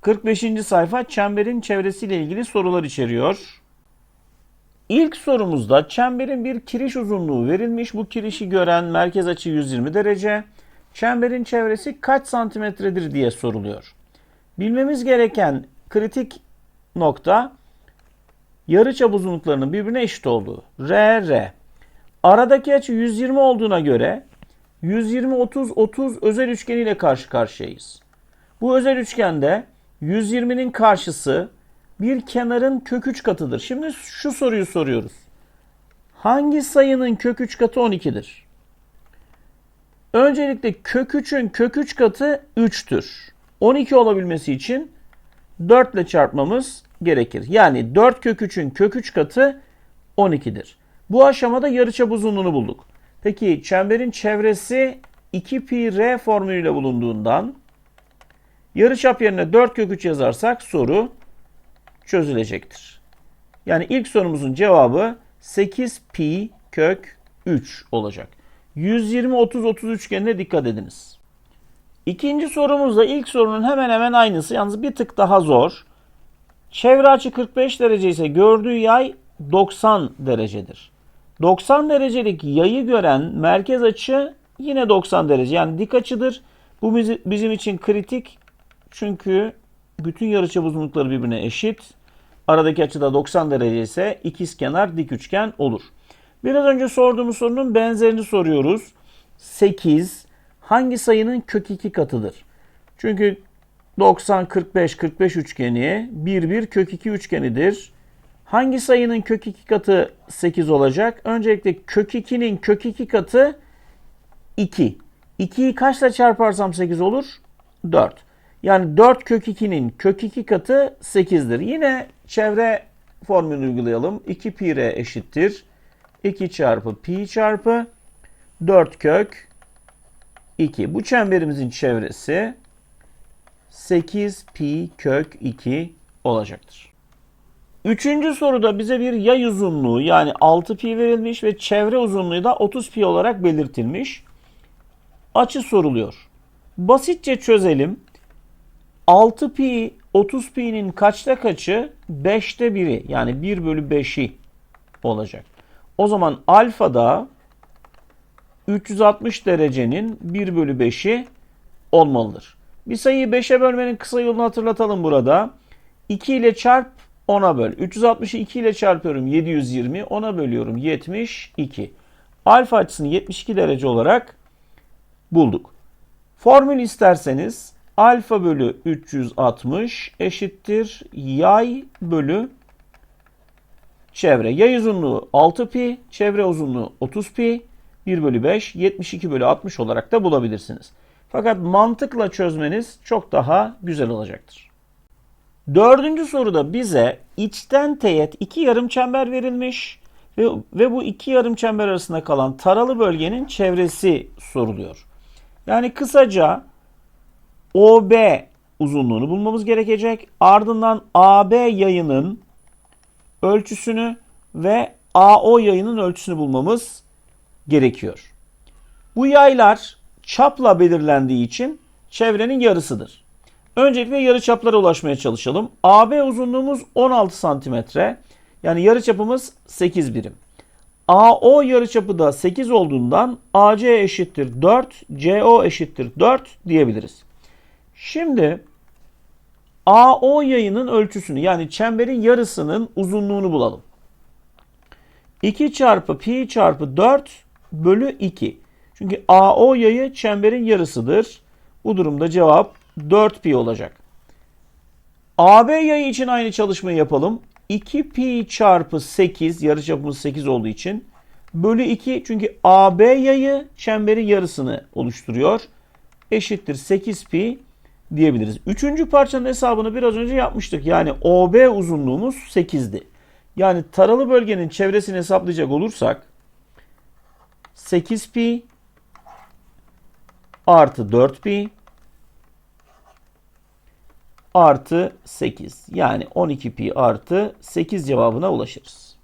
45. sayfa çemberin çevresiyle ilgili sorular içeriyor. İlk sorumuzda çemberin bir kiriş uzunluğu verilmiş. Bu kirişi gören merkez açı 120 derece. Çemberin çevresi kaç santimetredir diye soruluyor. Bilmemiz gereken kritik nokta yarıçap uzunluklarının birbirine eşit olduğu. R, R. Aradaki açı 120 olduğuna göre 120, 30, 30 özel üçgeniyle karşı karşıyayız. Bu özel üçgende 120'nin karşısı bir kenarın kök 3 katıdır. Şimdi şu soruyu soruyoruz. Hangi sayının kök 3 katı 12'dir? Öncelikle kök 3'ün kök 3 katı 3'tür. 12 olabilmesi için 4 ile çarpmamız gerekir. Yani 4 kök 3'ün kök 3 katı 12'dir. Bu aşamada yarıçap uzunluğunu bulduk. Peki çemberin çevresi 2 pi r formülüyle bulunduğundan yarıçap yerine 4 kök 3 yazarsak soru çözülecektir. Yani ilk sorumuzun cevabı 8 pi kök 3 olacak. 120 30 30 üçgenine dikkat ediniz. İkinci sorumuz da ilk sorunun hemen hemen aynısı. Yalnız bir tık daha zor. Çevre açı 45 derece ise gördüğü yay 90 derecedir. 90 derecelik yayı gören merkez açı yine 90 derece. Yani dik açıdır. Bu bizi- bizim için kritik. Çünkü bütün yarıçap uzunlukları birbirine eşit. Aradaki açı da 90 derece ise ikizkenar dik üçgen olur. Biraz önce sorduğumuz sorunun benzerini soruyoruz. 8 hangi sayının kök 2 katıdır? Çünkü 90 45 45 üçgeni 1 1 kök 2 üçgenidir. Hangi sayının kök 2 katı 8 olacak? Öncelikle kök 2'nin kök 2 katı 2. 2'yi kaçla çarparsam 8 olur? 4. Yani 4 kök 2'nin kök 2 katı 8'dir. Yine çevre formülünü uygulayalım. 2 pi r eşittir. 2 çarpı pi çarpı 4 kök 2. Bu çemberimizin çevresi 8 pi kök 2 olacaktır. Üçüncü soruda bize bir yay uzunluğu yani 6 pi verilmiş ve çevre uzunluğu da 30 pi olarak belirtilmiş. Açı soruluyor. Basitçe çözelim. 6 pi 30 pi'nin kaçta kaçı? 5'te biri yani 1 bölü 5'i olacak. O zaman alfada 360 derecenin 1 bölü 5'i olmalıdır. Bir sayıyı 5'e bölmenin kısa yolunu hatırlatalım burada. 2 ile çarp 10'a böl. 360'ı 2 ile çarpıyorum 720. 10'a bölüyorum 72. Alfa açısını 72 derece olarak bulduk. Formül isterseniz alfa bölü 360 eşittir yay bölü çevre. Yay uzunluğu 6 pi, çevre uzunluğu 30 pi. 1 bölü 5, 72 bölü 60 olarak da bulabilirsiniz. Fakat mantıkla çözmeniz çok daha güzel olacaktır. Dördüncü soruda bize içten teğet iki yarım çember verilmiş ve, ve bu iki yarım çember arasında kalan taralı bölgenin çevresi soruluyor. Yani kısaca OB uzunluğunu bulmamız gerekecek. Ardından AB yayının ölçüsünü ve AO yayının ölçüsünü bulmamız gerekiyor. Bu yaylar çapla belirlendiği için çevrenin yarısıdır. Öncelikle yarı çaplara ulaşmaya çalışalım. AB uzunluğumuz 16 santimetre. Yani yarı çapımız 8 birim. AO yarıçapı da 8 olduğundan AC eşittir 4, CO eşittir 4 diyebiliriz. Şimdi AO yayının ölçüsünü yani çemberin yarısının uzunluğunu bulalım. 2 çarpı pi çarpı 4 bölü 2. Çünkü AO yayı çemberin yarısıdır. Bu durumda cevap 4 pi olacak. AB yayı için aynı çalışmayı yapalım. 2 pi çarpı 8 yarıçapımız 8 olduğu için bölü 2 çünkü AB yayı çemberin yarısını oluşturuyor. Eşittir 8 pi diyebiliriz. Üçüncü parçanın hesabını biraz önce yapmıştık. Yani OB uzunluğumuz 8'di. Yani taralı bölgenin çevresini hesaplayacak olursak 8 pi artı 4 pi artı 8. Yani 12 pi artı 8 cevabına ulaşırız.